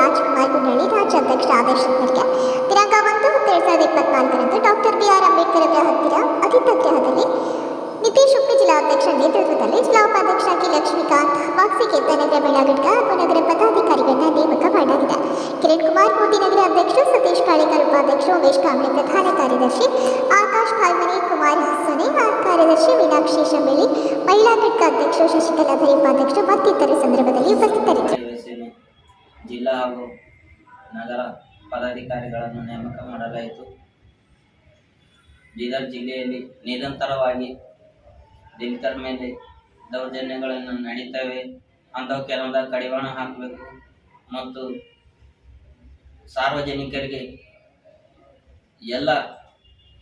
ರಾಜ್ಕುಮಾರ್ ಗುಂಡಳ್ಳಿ ರಾಜ್ಯಾಧ್ಯಕ್ಷರ ಆದೇಶದ ಮೇರೆಗೆ ದಿನಾಂಕ ಒಂದು ಹತ್ತು ಎರಡ್ ಸಾವಿರದ ಇಪ್ಪತ್ನಾಲ್ಕರಂದು ಡಾಕ್ಟರ್ ಬಿ ಆರ್ ಅಂಬೇಡ್ಕರ್ ಅವರ ಹತ್ತಿರ ಅತಿಥ್ಯ ಗೃಹದಲ್ಲಿ ನಿತೀಶ್ ಉಪ ಜಿಲ್ಲಾಧ್ಯಕ್ಷ ನೇತೃತ್ವದಲ್ಲಿ ಜಿಲ್ಲಾ ಉಪಾಧ್ಯಕ್ಷರಾಗಿ ಲಕ್ಷ್ಮೀಕಾಂತ್ ಬಾಕ್ಸಿಗೆದ್ದ ನಗರ ಬೆಳಗಡ್ಕ ಹಾಗೂ ನಗರ ಪದಾಧಿಕಾರಿಗಳನ್ನ ನೇಮಕ ಮಾಡಲಾಗಿದೆ. ಕಿರಣ್ ಕುಮಾರ್ ಮೋದಿ ನಗರ ಅಧ್ಯಕ್ಷ ಸತೀಶ್ ಕಾಳಿಕರ್ ಉಪಾಧ್ಯಕ್ಷರು ಉಮೇಶ್ ಕಾಂಬ್ಳೆ ಪ್ರಧಾನ ಕಾರ್ಯದರ್ಶಿ ಆಕಾಶ್ ಭಾಯ್ಮನಿ ಕುಮಾರ್ ಸೊನೆ ಕಾರ್ಯದರ್ಶಿ ಮೀನಾಕ್ಷಿ ಶಂಬೇಲಿ ಮಹಿಳಾ ಘಟಕ ಅಧ್ಯಕ್ಷರು ಶಶಿಕಲಾಧರಿ ಉಪಾಧ್ಯಕ್ಷರು ಮತ್ತಿತರ ಸಂದರ್ಭದಲ್ಲಿ ಉಪಸ್ಥಿತರಿದ್ದರು. ಜಿಲ್ಲಾ ಹಾಗೂ ನಗರ ಪದಾಧಿಕಾರಿಗಳನ್ನು ನೇಮಕ ಮಾಡಲಾಯಿತು. ಬೀದರ್ ಜಿಲ್ಲೆಯಲ್ಲಿ ನಿರಂತರವಾಗಿ ದಲಿತರ ಮೇಲೆ ದೌರ್ಜನ್ಯಗಳನ್ನು ನಡೀತವೆ. ಅಂಥವಕ್ಕೆಲ್ಲ ಕಡಿವಾಣ ಹಾಕಬೇಕು ಮತ್ತು ಸಾರ್ವಜನಿಕರಿಗೆ ಎಲ್ಲ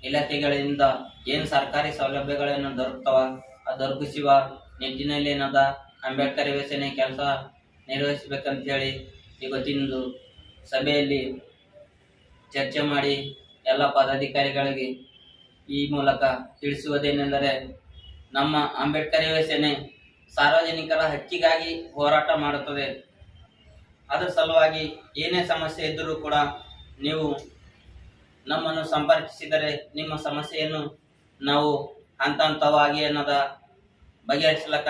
ಇಲಾಖೆಗಳಿಂದ ಏನು ಸರ್ಕಾರಿ ಸೌಲಭ್ಯಗಳನ್ನು ದೊರಕ್ತವ ಅದು ದೊರಕಿಸುವ ನಿಟ್ಟಿನಲ್ಲಿ ಏನದ ಅಂಬೇಡ್ಕರ್ ಯೋಜನೆ ಕೆಲಸ ನಿರ್ವಹಿಸ್ಬೇಕಂತೇಳಿ ಇವತ್ತಿಂದು ಸಭೆಯಲ್ಲಿ ಚರ್ಚೆ ಮಾಡಿ ಎಲ್ಲ ಪದಾಧಿಕಾರಿಗಳಿಗೆ ಈ ಮೂಲಕ ತಿಳಿಸುವುದೇನೆಂದರೆ ನಮ್ಮ ಅಂಬೇಡ್ಕರ್ ಯೋಜನೆ ಸಾರ್ವಜನಿಕರ ಹಕ್ಕಿಗಾಗಿ ಹೋರಾಟ ಮಾಡುತ್ತದೆ. ಅದರ ಸಲುವಾಗಿ ಏನೇ ಸಮಸ್ಯೆ ಇದ್ದರೂ ಕೂಡ ನೀವು ನಮ್ಮನ್ನು ಸಂಪರ್ಕಿಸಿದರೆ ನಿಮ್ಮ ಸಮಸ್ಯೆಯನ್ನು ನಾವು ಹಂತ ಹಂತವಾಗಿ ಅನ್ನೋದ ಬಗೆಹರಿಸ್ಲಕ್ಕ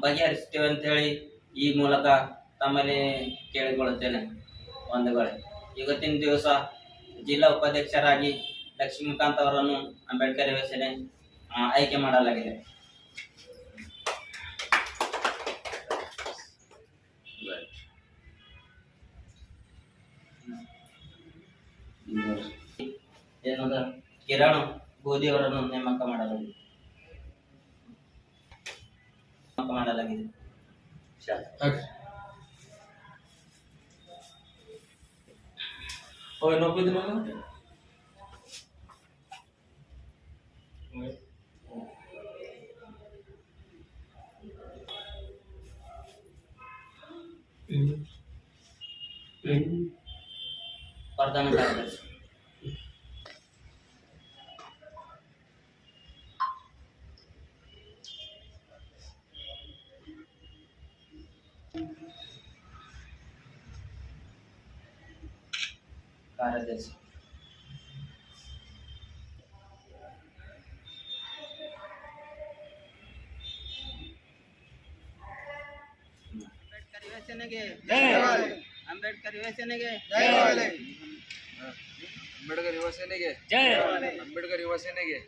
ಬಗೆಹರಿಸ್ತೇವೆ ಅಂತೇಳಿ ಈ ಮೂಲಕ ತಮ್ಮಲ್ಲಿ ಕೇಳಿಕೊಳ್ಳುತ್ತೇನೆ. ವಂದಗಳೇ ಇವತ್ತಿನ ದಿವಸ ಜಿಲ್ಲಾ ಉಪಾಧ್ಯಕ್ಷರಾಗಿ ಲಕ್ಷ್ಮೀಕಾಂತ್ ಅವರನ್ನು ಅಂಬೇಡ್ಕರ್ ಯೋಜನೆ ಆಯ್ಕೆ ಮಾಡಲಾಗಿದೆ. ಏನದ? ಕಿರಣ್ ಗೋಧಿ ಅವರನ್ನು ನೇಮಕ ಮಾಡಲಾಗಿದೆ. ನೇಮಕ ಮಾಡಲಾಗಿದೆ. Oye, no puede nada. ಪ್ರಧಾನ ಕಾರ್ಯದರ್ಶಿ ಕಾರ್ಯದರ್ಶಿ ಅಂಬೇಡ್ಕರ್ ಯೋಜನೆಗೆ ಅಂಬೇಡ್ಕರ್ ಯೋಜನೆಗೆ ಅಂಬೇಡ್ಕರ್ ಯುವ ಸೇನೆಗೆ ಅಂಬೇಡ್ಕರ್ ಯುವ ಸೇನೆಗೆ